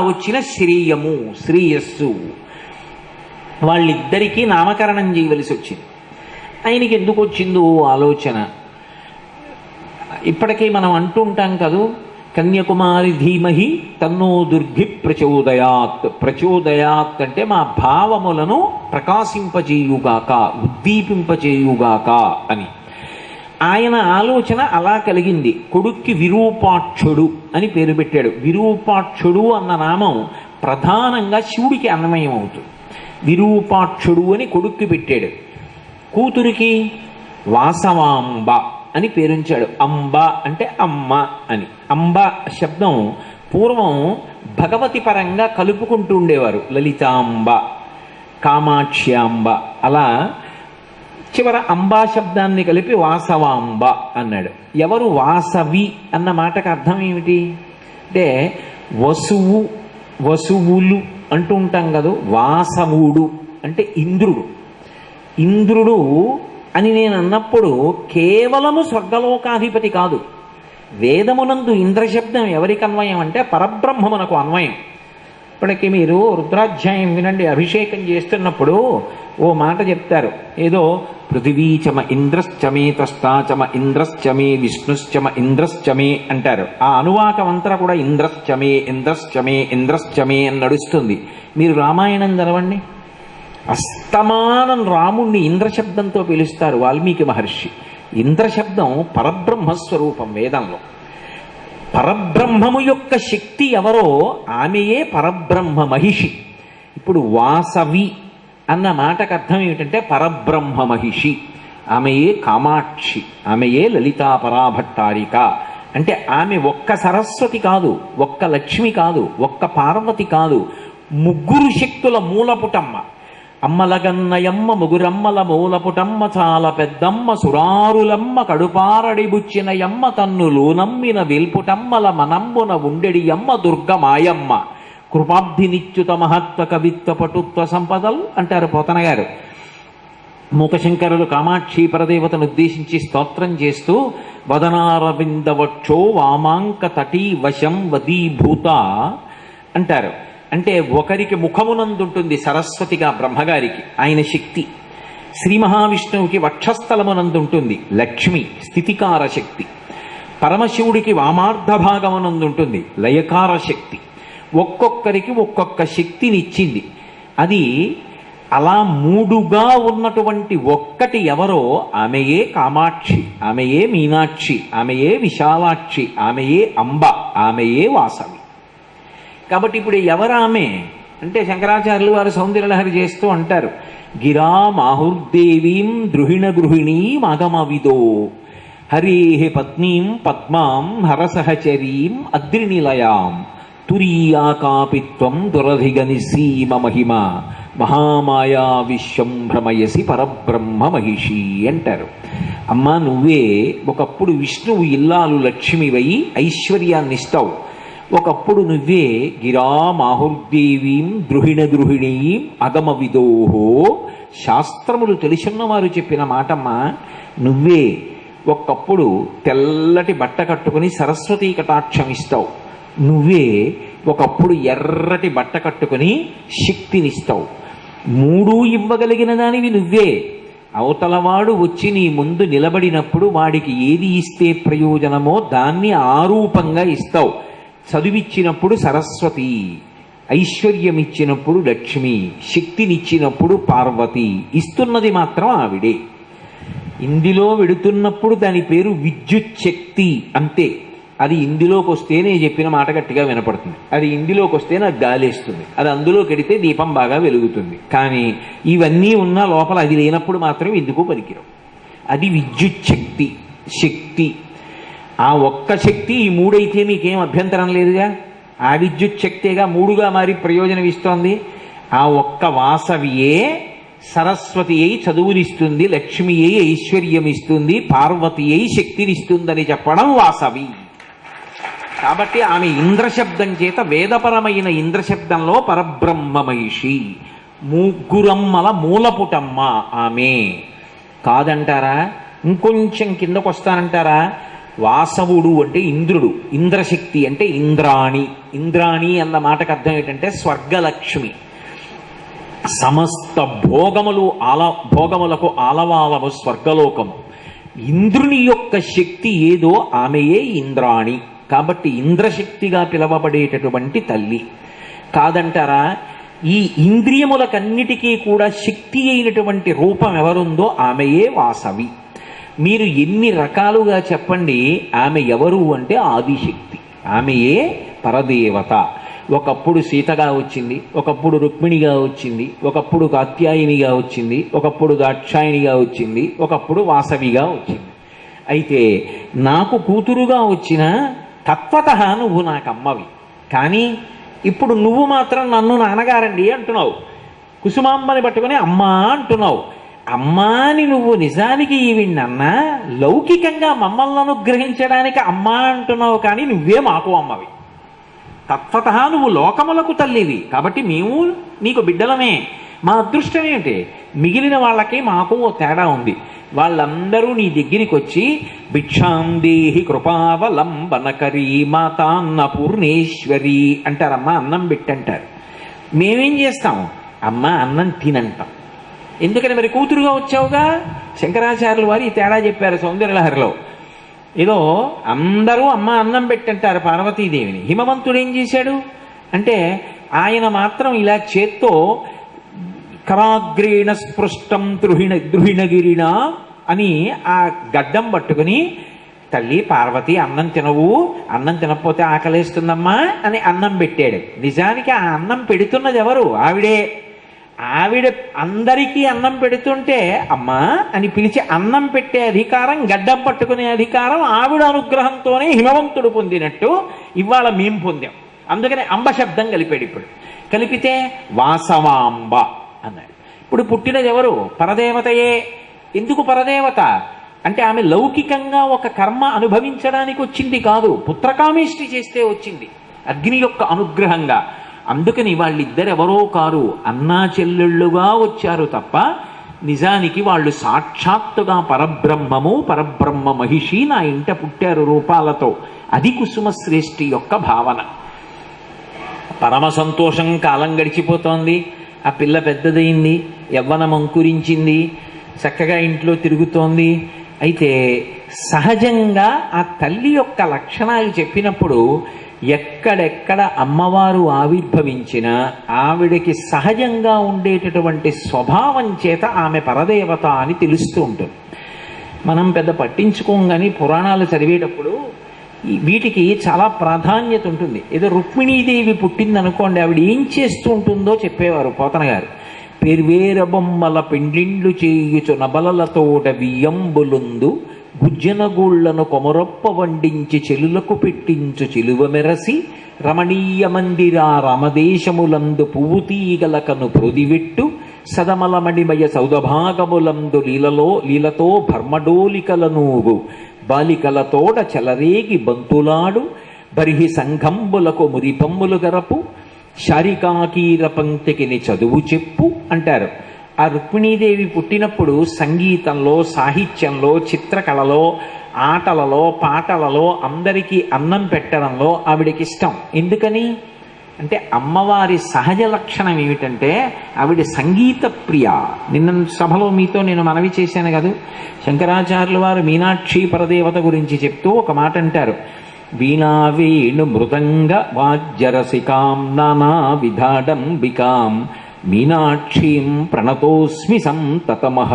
వచ్చిన శ్రేయము శ్రేయస్సు. వాళ్ళిద్దరికీ నామకరణం చేయవలసి వచ్చింది. ఆయనకి ఎందుకు వచ్చిందో ఆలోచన. ఇప్పటికీ మనం అంటూ ఉంటాం కదూ కన్యాకుమారి ధీమహి తన్నో దుర్గి ప్రచోదయాత్. ప్రచోదయాత్ అంటే మా భావములను ప్రకాశింపజేయుగాక ఉద్దీపింపజేయుగాక అని. ఆయన ఆలోచన అలా కలిగింది. కొడుక్కి విరూపాక్షుడు అని పేరు పెట్టాడు. విరూపాక్షుడు అన్న నామం ప్రధానంగా శివుడికి అన్వయం అవుతుంది విరూపాక్షుడు అని కొడుక్కి పెట్టాడు. కూతురికి వాసవాంబ అని పేరుంచాడు. అంబ అంటే అమ్మ అని. అంబ శబ్దం పూర్వం భగవతి పరంగా కలుపుకుంటూ ఉండేవారు. లలితాంబ కామాక్ష్యాంబ. అలా చివర అంబా శబ్దాన్ని కలిపి వాసవాంబ అన్నాడు. ఎవరు వాసవి అన్న మాటకు అర్థం ఏమిటి? అంటే వసువు వసువులు అంటూ ఉంటాం కదా వాసవుడు అంటే ఇంద్రుడు. ఇంద్రుడు అని నేను అన్నప్పుడు కేవలము స్వర్గలోకాధిపతి కాదు. వేదమునందు ఇంద్రశబ్దం ఎవరికి అన్వయం అంటే పరబ్రహ్మమునకు అన్వయం. ఇప్పటికి మీరు రుద్రాధ్యాయం వినండి అభిషేకం చేస్తున్నప్పుడు ఓ మాట చెప్తారు. ఏదో పృథివీచమ ఇంద్రశ్చమే తస్తాచమ ఇంద్రశ్చమే విష్ణుశ్చమ ఇంద్రశ్చమే అంటారు. ఆ అనువాకం అంతా కూడా ఇంద్రశ్చమే ఇంద్రశ్చమే ఇంద్రశ్చమే అని నడుస్తుంది. మీరు రామాయణం చదవండి. అస్తమానం రాముణ్ణి ఇంద్రశబ్దంతో పిలుస్తారు వాల్మీకి మహర్షి. ఇంద్రశబ్దం పరబ్రహ్మస్వరూపం వేదంలో. పరబ్రహ్మము యొక్క శక్తి ఎవరో ఆమెయే పరబ్రహ్మ మహిషి. ఇప్పుడు వాసవి అన్న మాటకు అర్థం ఏమిటంటే పరబ్రహ్మ మహిషి. ఆమెయే కామాక్షి. ఆమెయే లలితా పరాభట్టారిక. అంటే ఆమె ఒక్క సరస్వతి కాదు ఒక్క లక్ష్మి కాదు ఒక్క పార్వతి కాదు ముగ్గురు శక్తుల మూలపుటమ్మ. అమ్మలగన్నయమ్మ ముగురమ్మల మూలపుటమ్మ చాలా పెద్దమ్మ సురారులమ్మ కడుపారడి బుచ్చినయమ్మ తన్ను లోనమ్మిన వెల్పుటమ్మల మనంబున ఉండెడియమ్మ దుర్గమాయమ్మ కృపాబ్ధి నిత్యుత మహత్వ కవిత్వ పటుత్వ సంపదలు అంటారు పోతన గారు మూకశంకరులు కామాక్షి పరదేవతను ఉద్దేశించి స్తోత్రం చేస్తూ వదనారవిందవక్షో వామాంక తటీ వశం వదీభూత అంటారు. అంటే ఒకరికి ముఖమునందుంటుంది సరస్వతిగా బ్రహ్మగారికి ఆయన శక్తి. శ్రీ మహావిష్ణువుకి వక్షస్థలమునందుంటుంది లక్ష్మి స్థితికార శక్తి. పరమశివుడికి వామార్ధ భాగమునందుంటుంది లయకార శక్తి. ఒక్కొక్కరికి ఒక్కొక్క శక్తినిచ్చింది. అది అలా మూడుగా ఉన్నటువంటి ఒక్కటి ఎవరో ఆమెయే కామాక్షి ఆమెయే మీనాక్షి ఆమెయే విశాలాక్షి ఆమెయే అంబ ఆమెయే వాసవి. కాబట్టి ఇప్పుడు ఎవరామె? అంటే శంకరాచార్యులు వారు సౌందర్యలహరి చేస్తూ అంటారు గిరా మాహుర్దేవీం ద్రుహిణ గృహిణీ మాగమవిదో హరేహ పత్నీం పద్మాం హరసహచరీం అద్రినిలయాం. తురీయాకాపిత్వం దురధిగని సీమ మహిమ. మహామాయా విశ్వం భ్రమయసి పరబ్రహ్మ మహిషి అంటారు. అమ్మా నువ్వే ఒకప్పుడు విష్ణువు ఇల్లాలు లక్ష్మివై ఐశ్వర్యాన్నిస్తావు. ఒకప్పుడు నువ్వే గిరా మాహుర్దేవీం ద్రుహిణ గృహిణీం అగమ విదోహో శాస్త్రములు తెలుసున్నవారు చెప్పిన మాటమ్మా నువ్వే ఒకప్పుడు తెల్లటి బట్ట కట్టుకుని సరస్వతీ కటాక్షం ఇస్తావు నువ్వే ఒకప్పుడు ఎర్రటి బట్ట కట్టుకుని శక్తినిస్తావు. మూడు ఇవ్వగలిగిన దానివి నువ్వే. అవతలవాడు వచ్చి నీ ముందు నిలబడినప్పుడు వాడికి ఏది ఇస్తే ప్రయోజనమో దాన్ని ఆరూపంగా ఇస్తావు. చదువిచ్చినప్పుడు సరస్వతి ఐశ్వర్యం ఇచ్చినప్పుడు లక్ష్మి శక్తినిచ్చినప్పుడు పార్వతి ఇస్తున్నది మాత్రం ఆవిడే. ఇందులో వెడుతున్నప్పుడు దాని పేరు విద్యుత్ శక్తి అంతే. అది ఇందులోకి వస్తే నేను చెప్పిన మాట గట్టిగా వినపడుతుంది. అది ఇందులోకి వస్తే నాకు గాలేస్తుంది. అది అందులోకి వెడితే దీపం బాగా వెలుగుతుంది. కానీ ఇవన్నీ ఉన్న లోపల అది లేనప్పుడు మాత్రం ఎందుకు పనికిరావు? అది విద్యుత్ శక్తి శక్తి. ఆ ఒక్క శక్తి ఈ మూడైతే మీకేం అభ్యంతరం లేదుగా? ఆ విద్యుత్ శక్తిగా మూడుగా మారి ప్రయోజనం ఇస్తోంది. ఆ ఒక్క వాసవియే సరస్వతి అయి చదువునిస్తుంది లక్ష్మి అయి ఐశ్వర్యం ఇస్తుంది పార్వతి అయి శక్తినిస్తుందని చెప్పడం వాసవి. కాబట్టి ఆమె ఇంద్రశబ్దం చేత వేదపరమైన ఇంద్రశబ్దంలో పరబ్రహ్మ మహిషి ముగ్గురమ్మల మూలపుటమ్మ ఆమె. కాదంటారా? ఇంకొంచెం కిందకు వస్తానంటారా వాసవుడు అంటే ఇంద్రుడు. ఇంద్రశక్తి అంటే ఇంద్రాణి. ఇంద్రాణి అన్న మాటకు అర్థం ఏంటంటే స్వర్గలక్ష్మి. సమస్త భోగములు ఆల భోగములకు ఆలవాలము స్వర్గలోకము. ఇంద్రుని యొక్క శక్తి ఏదో ఆమెయే ఇంద్రాణి. కాబట్టి ఇంద్రశక్తిగా పిలవబడేటటువంటి తల్లి. కాదంటారా ఈ ఇంద్రియములకన్నిటికీ కూడా శక్తి అయినటువంటి రూపం ఎవరుందో ఆమెయే వాసవి. మీరు ఎన్ని రకాలుగా చెప్పండి ఆమె ఎవరు అంటే ఆదిశక్తి. ఆమెయే పరదేవత. ఒకప్పుడు సీతగా వచ్చింది ఒకప్పుడు రుక్మిణిగా వచ్చింది ఒకప్పుడు కాత్యాయనిగా వచ్చింది ఒకప్పుడు దాక్షాయనిగా వచ్చింది ఒకప్పుడు వాసవిగా వచ్చింది. అయితే నాకు కూతురుగా వచ్చిన తత్వత నువ్వు నాకు అమ్మవి కానీ ఇప్పుడు నువ్వు మాత్రం నన్ను నాన్నగారండి అంటున్నావు. కుసుమాంబని పట్టుకుని అమ్మా అంటున్నావు. అమ్మా అని నువ్వు నిజానికి ఈవిన్నన్నా లౌకికంగా మమ్మల్ని అనుగ్రహించడానికి అమ్మా అంటున్నావు కానీ నువ్వే మాకు అమ్మవి. తత్వత నువ్వు లోకములకు తల్లివి. కాబట్టి మేము నీకు బిడ్డలమే. మా అదృష్టం ఏంటి? మిగిలిన వాళ్ళకి మాకు ఓ తేడా ఉంది. వాళ్ళందరూ నీ దగ్గరికి వచ్చి భిక్షాందేహి కృపావలంబనకరీ మాతాన్న పూర్ణేశ్వరి అంటారమ్మా అన్నం పెట్టంటారు. మేమేం చేస్తాం? అమ్మ అన్నం తినంటాం. ఎందుకని మరి కూతురుగా వచ్చావుగా? శంకరాచార్యులు వారు ఈ తేడా చెప్పారు సౌందర్యలహరిలో. ఏదో అందరూ అమ్మ అన్నం పెట్టంటారు పార్వతీదేవిని. హిమవంతుడు ఏం చేశాడు? అంటే ఆయన మాత్రం ఇలా చేత్తో కరాగ్రేణ స్పృష్టం ద్రుహిణ ద్రుహిణగిరిన అని ఆ గడ్డం పట్టుకుని తల్లి పార్వతి అన్నం తినవు అన్నం తినకపోతే ఆకలేస్తుందమ్మా అని అన్నం పెట్టాడు. నిజానికి ఆ అన్నం పెడుతున్నది ఎవరు? ఆవిడే. ఆవిడ అందరికీ అన్నం పెడుతుంటే అమ్మా అని పిలిచి అన్నం పెట్టే అధికారం గడ్డం పట్టుకునే అధికారం ఆవిడ అనుగ్రహంతోనే హిమవంతుడు పొందినట్టు ఇవాళ మేం పొందాం. అందుకని అంబ శబ్దం కలిపాడు ఇప్పుడు. కలిపితే వాసవాంబ అన్నాడు. ఇప్పుడు పుట్టినది ఎవరు? పరదేవతయే. ఎందుకు పరదేవత? అంటే ఆమె లౌకికంగా ఒక కర్మ అనుభవించడానికి వచ్చింది కాదు. పుత్రకామేష్టి చేస్తే వచ్చింది. అగ్ని యొక్క అనుగ్రహంగా. అందుకని వాళ్ళిద్దరెవరో కారు అన్నా చెల్లెళ్ళుగా వచ్చారు తప్ప నిజానికి వాళ్ళు సాక్షాత్తుగా పరబ్రహ్మము పరబ్రహ్మ మహిషి నా ఇంట పుట్టారు రూపాలతో. అది కుసుమశ్రేష్ఠి యొక్క భావన. పరమ సంతోషం కాలం గడిచిపోతోంది. ఆ పిల్ల పెద్దదైంది యవ్వనం అంకురించింది చక్కగా ఇంట్లో తిరుగుతోంది. అయితే సహజంగా ఆ తల్లి యొక్క లక్షణాలు చెప్పినప్పుడు ఎక్కడెక్కడ అమ్మవారు ఆవిర్భవించినా ఆవిడకి సహజంగా ఉండేటటువంటి స్వభావం చేత ఆమె పరదేవత అని తెలుస్తూ ఉంటుంది. మనం పెద్ద పట్టించుకోం కానీ పురాణాలు చదివేటప్పుడు వీటికి చాలా ప్రాధాన్యత ఉంటుంది. ఏదో రుక్మిణీదేవి పుట్టిందనుకోండి ఆవిడ ఏం చేస్తూ ఉంటుందో చెప్పేవారు పోతన గారు. పెర్వేర బొమ్మల పెండ్లిండ్లు చేయుచు నబలలతోట వియ్యంబులుందు గుజ్జనగూళ్ళను కొమరొప్ప వండించి చెలులకు పెట్టించు చిలువ మెరసి రమణీయ మందిరా రమదేశములందు పువ్వు తీగలకను ప్రొదివెట్టు సదమలమణిమయ సౌదభాగములందు లీలలో లీలతో భర్మడోలికలనూగు బాలికలతోడ చెలరేగి బంతులాడు బరిహి సంఘంబులకు మురిపమ్ములు గరపు శారికాకీర పంక్తికిని చదువు చెప్పు అంటారు. ఆ రుక్మిణీదేవి పుట్టినప్పుడు సంగీతంలో సాహిత్యంలో చిత్రకళలో ఆటలలో పాటలలో అందరికీ అన్నం పెట్టడంలో ఆవిడకి ఇష్టం ఎందుకని? అంటే అమ్మవారి సహజ లక్షణం ఏమిటంటే ఆవిడ సంగీత ప్రియ. నిన్న సభలో మీతో నేను మనవి చేశాను కదా? శంకరాచార్యుల వారు మీనాక్షి పరదేవత గురించి చెప్తూ ఒక మాట అంటారు. వీణా వేణు మృదంగ వాజ్యరసికాం నానా విధాడంబికాం మీనాక్షీం ప్రణతోస్మి సంతతమహ